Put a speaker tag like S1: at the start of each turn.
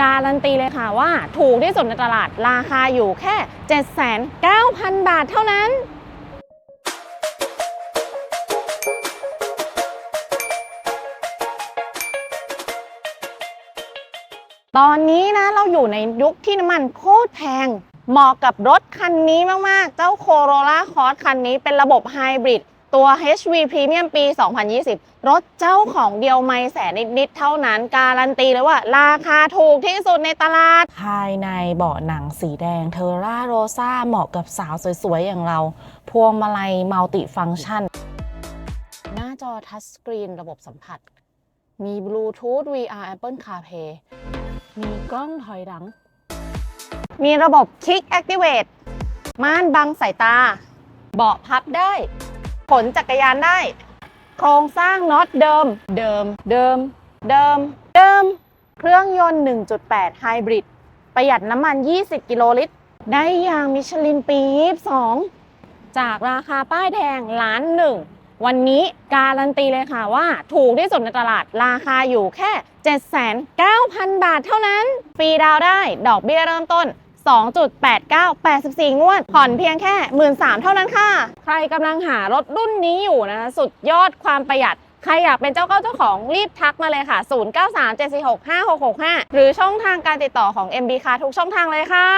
S1: การันตีเลยค่ะว่า ถูกที่สุดในตลาดราคาอยู่แค่ 79,000 บาทเท่านั้นตอนนี้นะเราอยู่ในยุคที่น้ำมันโคตรแพง เหมาะกับรถคันนี้มาก ๆ เจ้า Corolla Cross คันนี้เป็นระบบไฮบริด ตัว HV Premium ปี 2020 รถเจ้าของเดียวไม่แสนนิดๆเท่านั้น การันตีเลยว่า ราคาถูกที่สุดในตลาด ภายในเบาะหนังสีแดงเทอร่าโรซาเหมาะกับสาวสวยๆ อย่างเรา พวงมาลัยมัลติฟัง c t ชัน หน้าจอทัชสกรีนระบบสัมผัส มีบลูทูธ VR Apple CarPlay มีกล้องถอยหลัง มีระบบ Kick Activate ม่านบังสายตา เบาะพับได้ ขนจักรยานได้ โครงสร้างน็อตเดิม เดิม เดิม เดิม เดิม เครื่องยนต์ 1.8 ไฮบริด ประหยัดน้ำมัน 20 กิโลลิตร ได้ยางมิชลินปี 22 จากราคาป้ายแดงล้านหนึ่ง วันนี้การันตีเลยค่ะว่าถูกที่สุดในตลาดราคาอยู่แค่ 79,000 บาทเท่านั้น ฟรีดาวได้ ดอกเบี้ยเริ่มต้น 2.8984 งวด ผ่อนเพียงแค่ 13,000 เท่านั้นค่ะ ใครกำลังหารถรุ่นนี้อยู่นะสุดยอดความประหยัดใครอยากเป็นเจ้าเก้าเจ้าของรีบทักมาเลยค่ะ 0937465665 หรือช่องทางการติดต่อของ MB คาทุกช่องทางเลยค่ะ